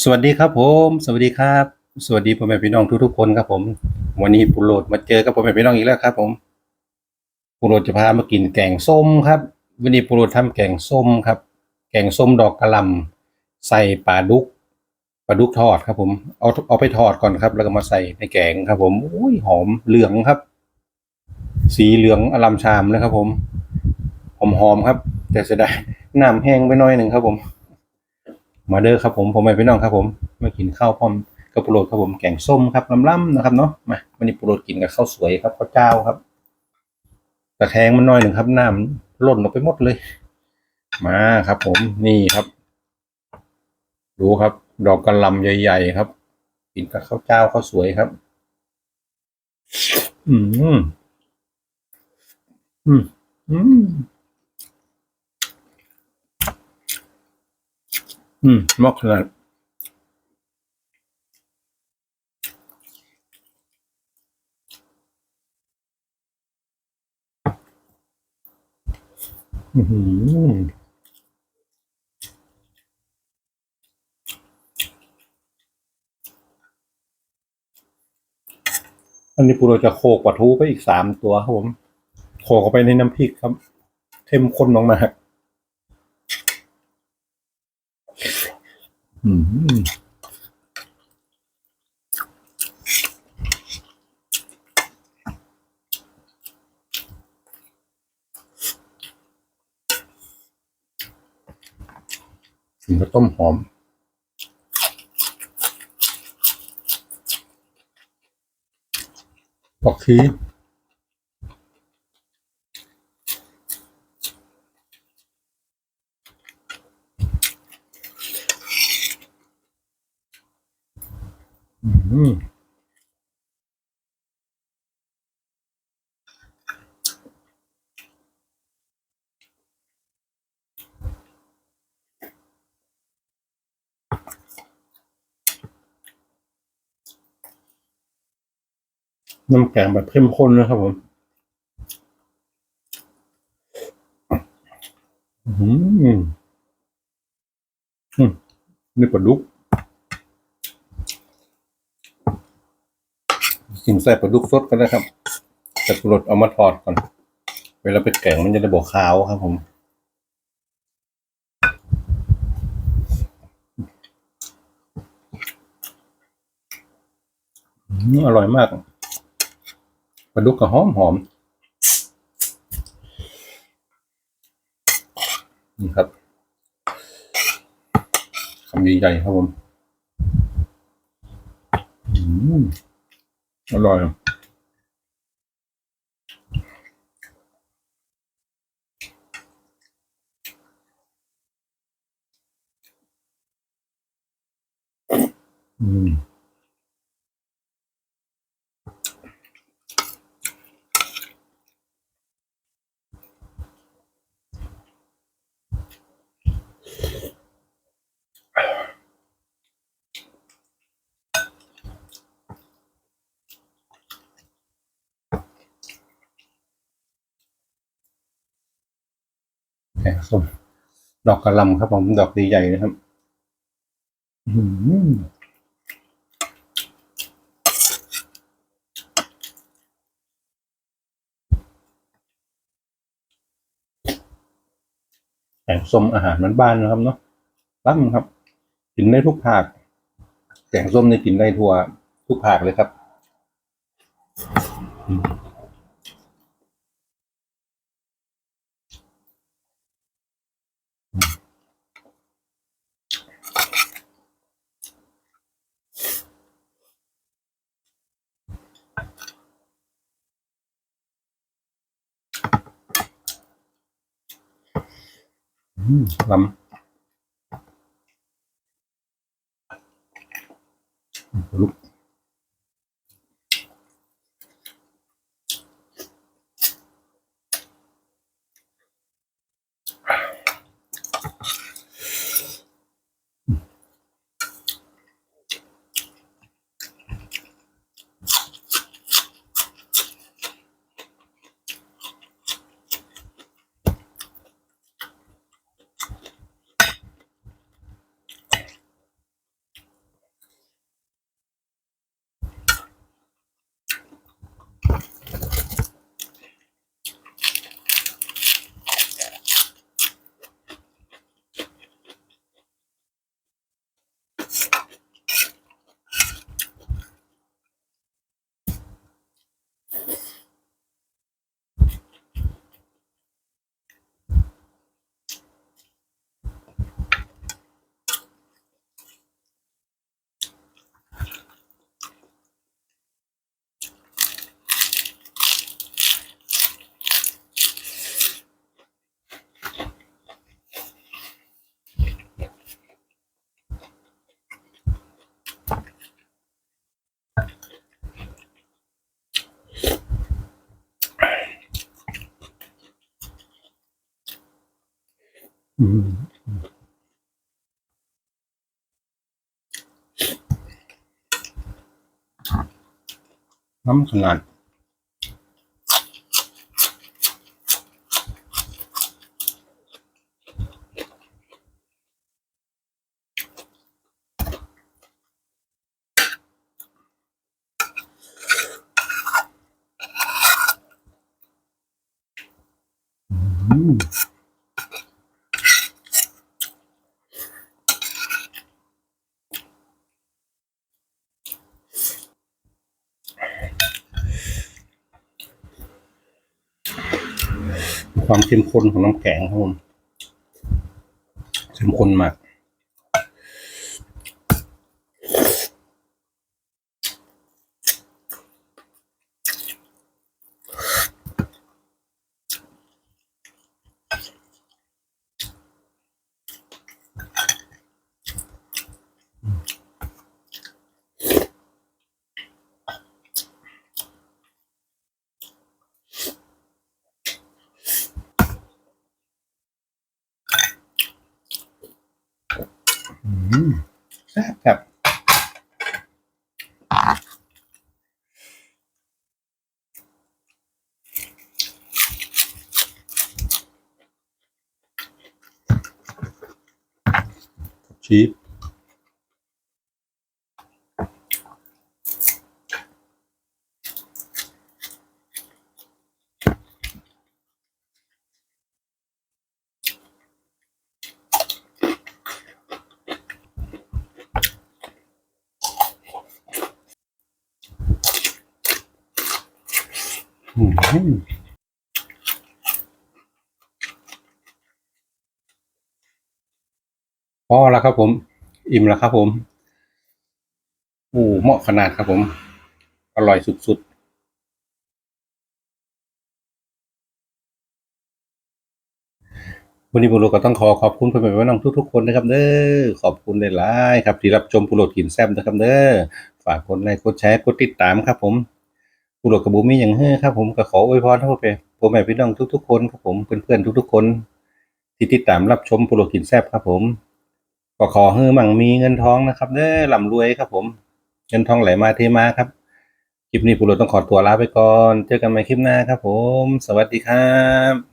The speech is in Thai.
สวัสดีครับผม สวัสดีครับ สวัสดีพ่อแม่พี่น้องทุกๆคนครับผม วันนี้ปุโรดมาเจอกับพ่อแม่พี่น้องอีกแล้วครับผมปุโรดจะพามากินแกงส้มครับ วันนี้ปุโรดทำแกงส้มครับ แกงส้มดอกกระลำใส่ปลาดุกปลาดุกทอดครับผมเอาเอาไปทอดก่อนครับ แล้วก็มาใส่ในแกงครับ ผมอุ้ยหอมเหลืองครับ สีเหลืองอลามชามเลยครับผมหอมหอมๆครับ แต่เสียดายน้ำแห้งไปหน่อยหนึ่งครับผม มาเด้อครับผมผมไปพี่น้องครับผมมากินข้าวพร้อมกับปุโรดครับผมแกงส้มครับล้ำๆนะครับเนาะมาวันนี้ปุโรดกินกับข้าวสวยครับข้าวเจ้าครับตะแคงมันน้อยหนึ่งครับน้ำล่นออกไปหมดเลย มาครับ ผมนี่ครับ ดูครับ ดอกกระหลำใหญ่ ๆ ครับ กินกับข้าวเจ้าข้าวสวยครับ อืมอืมอืม อืมมอกขนาดอือหืออันนี้ปูเราจะโขกปลาทูไปอีกสามตัวครับผม โขกเข้าไปในน้ำพริกครับ เข้มข้นมากๆ อืมกลิ่นต้มหอมผักชี น้ำแกงแบบเข้มข้นนะครับผม อืม อืมนี่ปลาดุก กินใส่ปลาดุกสดก็ได้ครับแต่ปลดเอามาทอดก่อน เวลาไปแกงมันจะได้บอกขาวครับผมอืมอร่อยมากปลาดุกก็หอมหอมนี่ครับคำใหญ่ๆครับผม อืม อ แกงส้มดอกกระหลำครับผมดอกดีใหญ่นะครับแกงส้มอาหารมันบ้านนะครับเนาะตั้มครับ กินได้ทุกภาคแกงส้มเนี่ยกินได้ทั่วทุกภาคเลยครับ ล้ำลุก น้ำขนาด อืม ความเข้มข้นของน้ำแข็งครับผมเข้มข้นมาก อืม แซ่บครับชีส พอแล้วครับผม อิ่มแล้วครับผมโอ้เหมาะขนาดครับผม อร่อยสุดๆวันนี้ปุโรก็ต้องขอขอบคุณเพื่อนๆพี่น้องทุกๆคนนะครับเด้อขอบคุณหลายๆครับที่รับชมปุโรกินแซ่บนะครับเด้อฝากกดไลค์กดแชร์กดติดตามครับผม ปุโรกับบุมีอย่างเฮ้อครับผมก็ขออวยพรให้พ่อแม่พ่อแม่พี่น้องทุกๆคนครับผมเพื่อนๆทุก ๆ คนที่ติดตามรับชมปุโรกินแซบครับผมก็ขอเฮ้มั่งมีเงินทองนะครับเด้อล่ำรวยครับผม เงินทองไหลมาเทมาครับคลิปนี้ปุโรต้องขอตัวลาไปก่อน เจอกันใหม่คลิปหน้าครับผม สวัสดีครับ